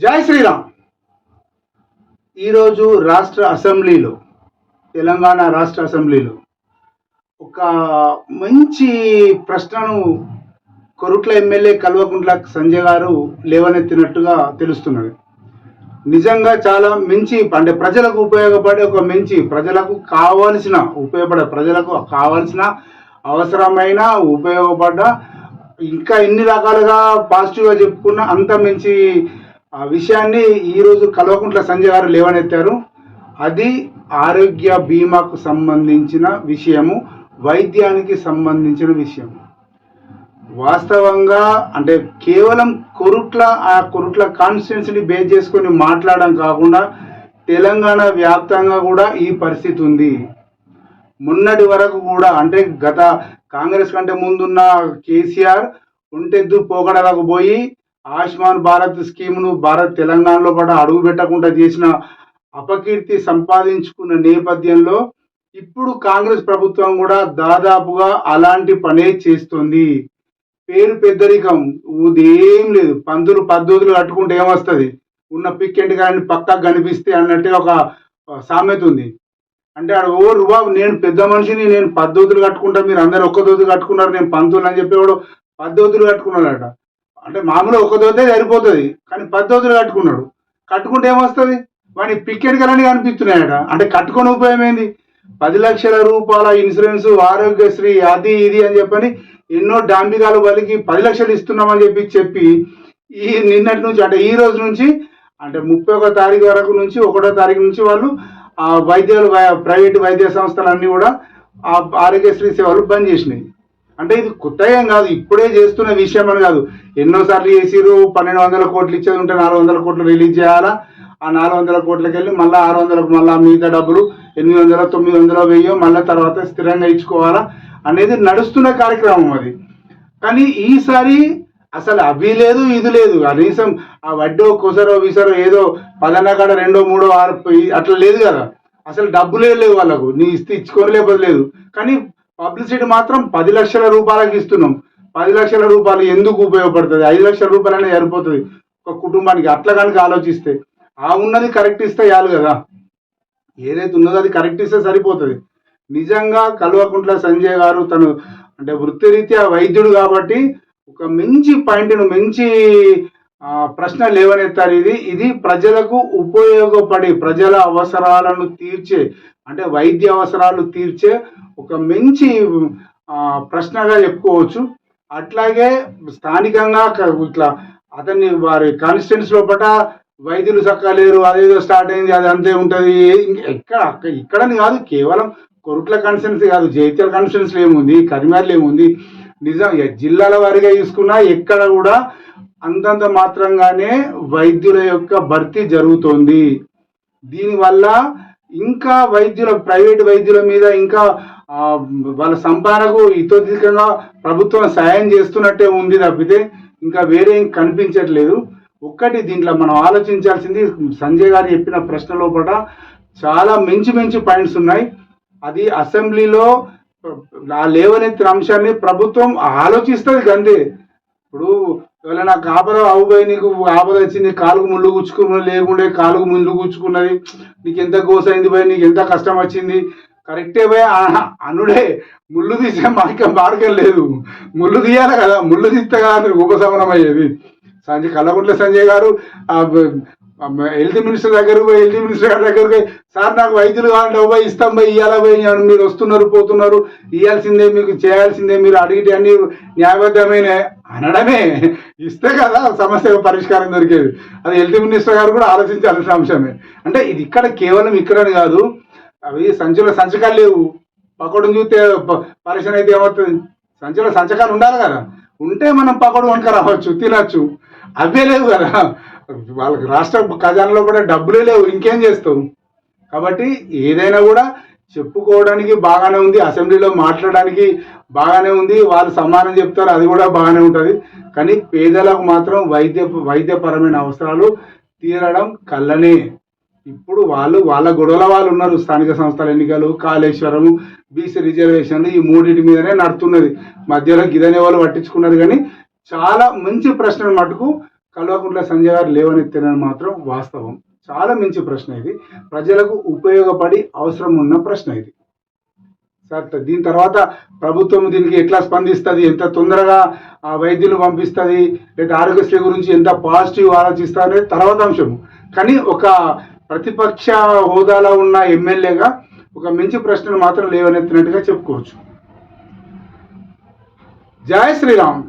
జై శ్రీరామ్. ఈరోజు రాష్ట్ర అసెంబ్లీలో తెలంగాణ రాష్ట్ర అసెంబ్లీలో ఒక మంచి ప్రశ్నను కొరుట్ల ఎమ్మెల్యే కల్వకుంట్ల సంజయ్ గారు లేవనెత్తినట్టుగా తెలుస్తున్నది. నిజంగా చాలా మంచి అంటే ప్రజలకు ఉపయోగపడే ఒక మంచి ప్రజలకు కావాల్సిన ఉపయోగపడే ప్రజలకు కావాల్సిన అవసరమైన ఉపయోగపడ్డ ఇంకా ఎన్ని రకాలుగా పాజిటివ్గా చెప్పుకున్న అంత మంచి ఆ విషయాన్ని ఈరోజు కల్వకుంట్ల సంజయ్ గారు లేవనెత్తారు. అది ఆరోగ్య బీమాకు సంబంధించిన విషయము వైద్యానికి సంబంధించిన విషయం వాస్తవంగా అంటే కేవలం కొరుట్ల ఆ కొరుట్ల కాన్స్టిట్యున్సీని బేస్ చేసుకొని మాట్లాడడం కాకుండా తెలంగాణ వ్యాప్తంగా కూడా ఈ పరిస్థితి ఉంది. మొన్నటి వరకు కూడా అంటే గత కాంగ్రెస్ కంటే ముందున్న కేసీఆర్ ఒంటెద్దు పోకడలకు పోయి ఆయుష్మాన్ భారత్ స్కీమ్ను భారత్ తెలంగాణలో కూడా అడుగు పెట్టకుండా చేసిన అపకీర్తి సంపాదించుకున్న నేపథ్యంలో ఇప్పుడు కాంగ్రెస్ ప్రభుత్వం కూడా దాదాపుగా అలాంటి పనే చేస్తుంది. పేరు పెద్దరికం ఉదేం లేదు. పందులు పద్ధతులు కట్టుకుంటే ఏమొస్తుంది? ఉన్న పిక్కెంట్ కానీ పక్కకు కనిపిస్తే అన్నట్టుగా ఒక సామెత ఉంది. అంటే ఆడ ఓ రుబాబు నేను పెద్ద మనిషిని నేను పద్ధతులు కట్టుకుంటా మీరు అందరు ఒక్క దోతులు కట్టుకున్నారు నేను పంతులు అని చెప్పేవాడు పద్ధతులు కట్టుకున్నాడట. అంటే మామూలు ఒక దోతే సరిపోతుంది. కానీ పది పద్ధతులు కట్టుకున్నాడు. కట్టుకుంటే ఏమొస్తుంది? వాడి పిక్కెట్ కలని కనిపిస్తున్నాయట. అంటే కట్టుకొని ఉపయోగం ఏంది? పది లక్షల రూపాయల ఇన్సూరెన్స్ ఆరోగ్యశ్రీ అది ఇది అని చెప్పని ఎన్నో డాంబికాలు వాళ్ళకి పది లక్షలు ఇస్తున్నామని చెప్పి చెప్పి ఈ నిన్నటి నుంచి అంటే ఈ రోజు నుంచి అంటే ముప్పై ఒక తారీఖు వరకు నుంచి ఒకటో తారీఖు నుంచి వాళ్ళు ఆ వైద్యాలు వై- ప్రైవేట్ వైద్య సంస్థలన్నీ కూడా ఆ ఆరోగ్యశ్రీ సేవలు బంద్ చేసినాయి. అంటే ఇది కొత్తగా ఏం కాదు ఇప్పుడే చేస్తున్న విషయం అని కాదు. ఎన్నోసార్లు చేసిరు పన్నెండు వందల కోట్లు ఇచ్చేది ఉంటే నాలుగు వందల కోట్లు రిలీజ్ చేయాలా? ఆ నాలుగు వందల కోట్లకి వెళ్ళి మళ్ళీ ఆరు వందలకు మళ్ళీ మిగతా డబ్బులు ఎనిమిది వందల తొమ్మిది వందల వెయ్యో మళ్ళీ తర్వాత స్థిరంగా ఇచ్చుకోవాలా? అనేది నడుస్తున్న కార్యక్రమం అది. కానీ ఈసారి అసలు అవి లేదు ఇది లేదు. కనీసం ఆ వడ్డో కుసరో విసరో ఏదో పదన్న కాడ రెండో మూడో ఆరు అట్లా లేదు కదా. అసలు డబ్బులే లేవు వాళ్ళకు. నీ ఇస్తే ఇచ్చుకొని లేకపోతే లేదు. కానీ పబ్లిసిటీ మాత్రం పది లక్షల రూపాయలకి ఇస్తున్నాం. పది లక్షల రూపాయలు ఎందుకు ఉపయోగపడుతుంది? ఐదు లక్షల రూపాయలనే సరిపోతుంది ఒక కుటుంబానికి. అట్లా కనుక ఆలోచిస్తే ఆ ఉన్నది కరెక్ట్ ఇస్తే చాలు కదా. ఏదైతే ఉన్నదో అది కరెక్ట్ ఇస్తే సరిపోతుంది. నిజంగా కల్వకుంట్ల సంజయ్ గారు తను అంటే వృత్తిరీత్యా వైద్యుడు కాబట్టి ఒక మంచి పాయింట్ను మంచి ప్రశ్న లేవనెత్తారు ఇది ఇది ప్రజలకు ఉపయోగపడే ప్రజల అవసరాలను తీర్చే అంటే వైద్య అవసరాలు తీర్చే ఒక మంచి ప్రశ్నగా చెప్పుకోవచ్చు. అట్లాగే స్థానికంగా ఇట్లా అతన్ని వారి కాన్స్టిట్యూన్స్ లోపల వైద్యులు చక్కలేరు అదేదో స్టార్ట్ అయింది అది అంతే ఉంటుంది ఎక్కడ ఇక్కడని కాదు కేవలం కొరుట్ల కాన్స్టిట్యున్సీ కాదు జైత్యాల కాన్స్టిట్యున్సీలో ఏముంది కరిమార్లు ఏముంది నిజం జిల్లాల వారిగా తీసుకున్నా ఎక్కడ కూడా అంతంత మాత్రంగానే వైద్యుల యొక్క భర్తీ జరుగుతోంది. దీనివల్ల ఇంకా వైద్యుల ప్రైవేట్ వైద్యుల మీద ఇంకా వాళ్ళ సంపాదనకు ఇతోధికంగా ప్రభుత్వం సాయం చేస్తున్నట్టే ఉంది తప్పితే ఇంకా వేరే ఏం కనిపించట్లేదు. ఒక్కటి దీంట్లో మనం ఆలోచించాల్సింది సంజయ్ గారు చెప్పిన ప్రశ్న లోపల చాలా మంచి మంచి పాయింట్స్ ఉన్నాయి. అది అసెంబ్లీలో ఆ లేవనెత్తిన అంశాన్ని ప్రభుత్వం ఆలోచిస్తుంది అంతే ఇప్పుడు ఇవాళ నాకు ఆపద అవుపోయి నీకు ఆపద వచ్చింది కాలుకు ముళ్ళు గుచ్చుకున్న లేకుండే కాలుకు ముళ్ళు గుచ్చుకున్నది నీకు ఎంత గోసైంది పోయి నీకు ఎంత కష్టం వచ్చింది. కరెక్టే పోయి అనుడే ముళ్ళు తీసే మార్గం మార్గం లేదు. ముళ్ళు తీయాలి కదా ముళ్ళు తీస్తే కదా మీరు ఉపశమనం అయ్యేది. సంజయ్ కళ్ళగుంట్ల సంజయ్ గారు ఆ హెల్త్ మినిస్టర్ దగ్గరకు పోయి హెల్త్ మినిస్టర్ గారి దగ్గరకు పోయి సార్ నాకు వైద్యులు కావాలంటే ఓ ఇస్తాం పోయి ఇవ్వాలా పోయి అని మీరు వస్తున్నారు పోతున్నారు ఇవ్వాల్సిందే మీకు చేయాల్సిందే మీరు అడిగితే అన్ని న్యాయబద్ధమైన అనడమే. ఇస్తే కదా సమస్య పరిష్కారం దొరికేది. అది హెల్త్ మినిస్టర్ గారు కూడా ఆలోచించాల్సిన అంశమే అంటే ఇది ఇక్కడ కేవలం ఇక్కడని కాదు అవి సంచుల సంచకాలు లేవు. పకోడం చూస్తే ప- పరిశ్రమ అయితే ఏమవుతుంది? సంచుల సంచకాలు ఉండాలి కదా. ఉంటే మనం పకోడు వంక రావచ్చు తినచ్చు. అవే లేవు కదా. వాళ్ళకి రాష్ట్ర ఖజానాలో కూడా డబ్బులే లేవు ఇంకేం చేస్తాం? కాబట్టి ఏదైనా కూడా చెప్పుకోవడానికి బాగానే ఉంది అసెంబ్లీలో మాట్లాడడానికి బాగానే ఉంది వాళ్ళు సమానం చెప్తారు అది కూడా బాగానే ఉంటుంది. కానీ పేదలకు మాత్రం వైద్య వైద్యపరమైన అవసరాలు తీరడం కళ్ళనే. ఇప్పుడు వాళ్ళు వాళ్ళ గొడవల వాళ్ళు ఉన్నారు స్థానిక సంస్థల ఎన్నికలు కాళేశ్వరం బీసీ రిజర్వేషన్లు ఈ మూడింటి మీదనే నడుతున్నది మధ్యలో గిదనే వాళ్ళు పట్టించుకున్నారు కానీ చాలా మంచి ప్రశ్నలు మటుకు కల్వకుంట్ల సంజయ్ గారు లేవనెత్తినని మాత్రం వాస్తవం. చాలా మంచి ప్రశ్న ఇది. ప్రజలకు ఉపయోగపడి అవసరం ఉన్న ప్రశ్న ఇది. సార్ దీని తర్వాత ప్రభుత్వం దీనికి ఎట్లా స్పందిస్తుంది? ఎంత తొందరగా ఆ వైద్యులు పంపిస్తుంది? లేదా ఆరోగ్యశ్రీ గురించి ఎంత పాజిటివ్ ఆలోచిస్తా అనేది తర్వాత అంశం కానీ ఒక ప్రతిపక్ష హోదాలో ఉన్న ఎమ్మెల్యేగా ఒక మంచి ప్రశ్నలు మాత్రం లేవనెత్తినట్టుగా చెప్పుకోవచ్చు. జయ శ్రీరామ్.